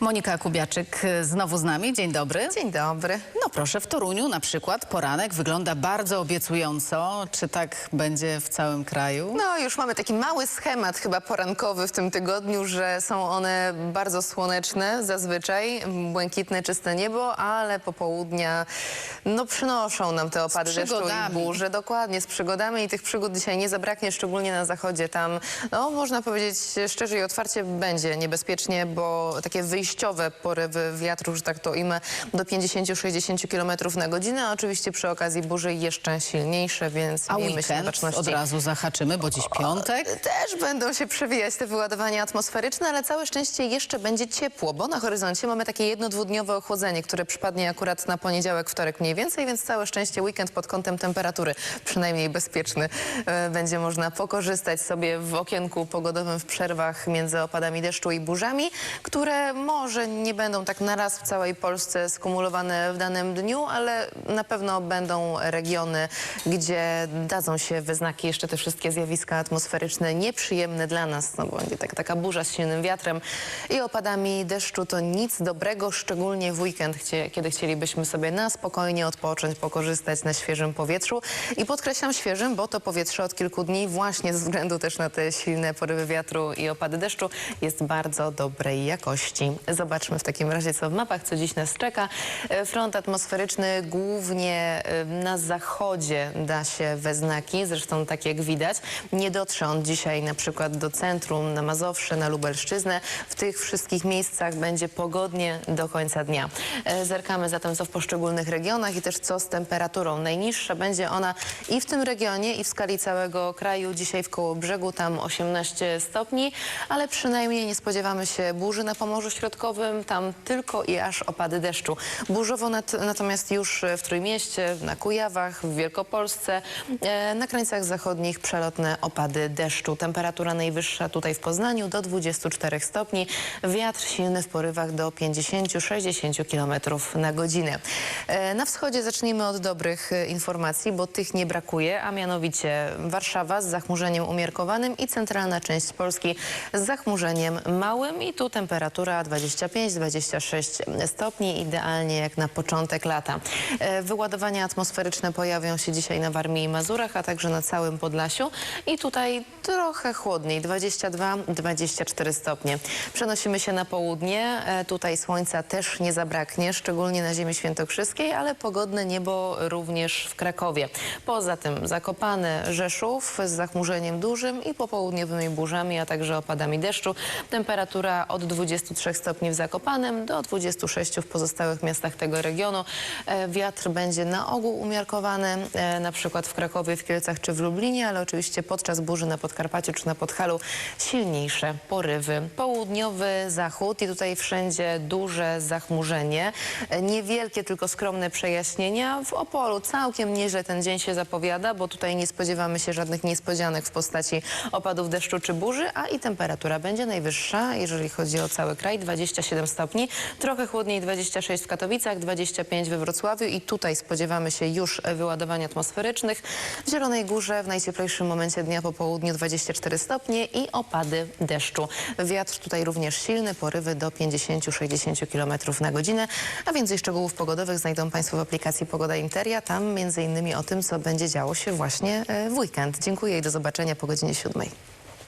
Monika Kubiaczyk y, znowu z nami. Dzień dobry. Dzień dobry. No proszę, w Toruniu na przykład poranek wygląda bardzo obiecująco. Czy tak będzie w całym kraju? No już mamy taki mały schemat chyba porankowy w tym tygodniu, że są one bardzo słoneczne zazwyczaj, błękitne, czyste niebo, ale popołudnia no przynoszą nam te opady deszczu i burze. Dokładnie, z przygodami i tych przygód dzisiaj nie zabraknie, szczególnie na zachodzie. Tam, no można powiedzieć szczerze i otwarcie, będzie niebezpiecznie, bo takie wyjściowe porywy wiatru, że tak to ujmę, do 50-60 km na godzinę, a oczywiście przy okazji burzy jeszcze silniejsze, więc A miejmy się weekend baczności. od razu zahaczymy, bo dziś piątek. Też będą się przewijać te wyładowania atmosferyczne, ale całe szczęście jeszcze będzie ciepło, bo na horyzoncie mamy takie jedno-dwudniowe ochłodzenie, które przypadnie akurat na poniedziałek, wtorek mniej więcej, więc całe szczęście weekend pod kątem temperatury przynajmniej bezpieczny. E, Będzie można pokorzystać sobie w okienku pogodowym w przerwach między opadami deszczu i burzami, które może nie będą tak naraz w całej Polsce skumulowane w danym dniu, ale na pewno będą regiony, gdzie dadzą się we znaki jeszcze te wszystkie zjawiska atmosferyczne nieprzyjemne dla nas, no bo będzie tak, taka burza z silnym wiatrem i opadami deszczu to nic dobrego, szczególnie w weekend, kiedy chcielibyśmy sobie na spokojnie odpocząć, pokorzystać na świeżym powietrzu i podkreślam świeżym, bo to powietrze od kilku dni właśnie ze względu też na te silne porywy wiatru i opady deszczu jest bardzo dobrej jakości. Zobaczmy w takim razie, co w mapach, co dziś nas czeka. E, Front atmosferyczny głównie e, na zachodzie da się we znaki, zresztą tak jak widać. Nie dotrze on dzisiaj na przykład do centrum, na Mazowsze, na Lubelszczyznę. W tych wszystkich miejscach będzie pogodnie do końca dnia. E, Zerkamy zatem co w poszczególnych regionach i też co z temperaturą. Najniższa będzie ona i w tym regionie, i w skali całego kraju. Dzisiaj w Kołobrzegu tam 18 stopni, ale przynajmniej nie spodziewamy się burzy na Pomorzu Środkowym. Tam tylko i aż opady deszczu. Burzowo nat natomiast już w Trójmieście, na Kujawach, w Wielkopolsce, e, na krańcach zachodnich przelotne opady deszczu. Temperatura najwyższa tutaj w Poznaniu do 24 stopni. Wiatr silny w porywach do 50-60 km na godzinę. E, Na wschodzie zacznijmy od dobrych e, informacji, bo tych nie brakuje, a mianowicie Warszawa z zachmurzeniem umiarkowanym i centralna część Polski z zachmurzeniem małym i tu temperatura 25-26 stopni, idealnie jak na początek lata. E, Wyładowania atmosferyczne pojawią się dzisiaj na Warmii i Mazurach, a także na całym Podlasiu i tutaj trochę chłodniej, 22-24 stopnie. Przenosimy się na południe, e, tutaj słońca też nie zabraknie, szczególnie na ziemi świętokrzyskiej, ale pogodne niebo również w Krakowie. Poza tym Zakopane, Rzeszów z zachmurzeniem dużym i popołudniowymi burzami, a także opadami deszczu. Temperatura od 23 stopni w Zakopanem do 26 w pozostałych miastach tego regionu. E, Wiatr będzie na ogół umiarkowany, e, na przykład w Krakowie, w Kielcach czy w Lublinie, ale oczywiście podczas burzy na Podkarpaciu czy na Podhalu silniejsze porywy. Południowy zachód i tutaj wszędzie duże zachmurzenie. E, Niewielkie, tylko skromne przejaśnienia. W Opolu całkiem nieźle ten dzień się zapowiada, bo tutaj nie spodziewamy się żadnych niespodzianek w postaci opadów deszczu czy burzy, a i temperatura będzie najwyższa, jeżeli chodzi o cały kraj, 27 stopni. Trochę chłodniej 26 w Katowicach, 25 we Wrocławiu i tutaj spodziewamy się już wyładowań atmosferycznych. W Zielonej Górze w najcieplejszym momencie dnia po południu 24 stopnie i opady deszczu. Wiatr tutaj również silny, porywy do 50-60 km na godzinę, a więcej szczegółów pogodowych znajdą Państwo w aplikacji Pogoda Interia. Tam innymi o tym, co będzie działo się właśnie e, w weekend. Dziękuję i do zobaczenia po godzinie 7.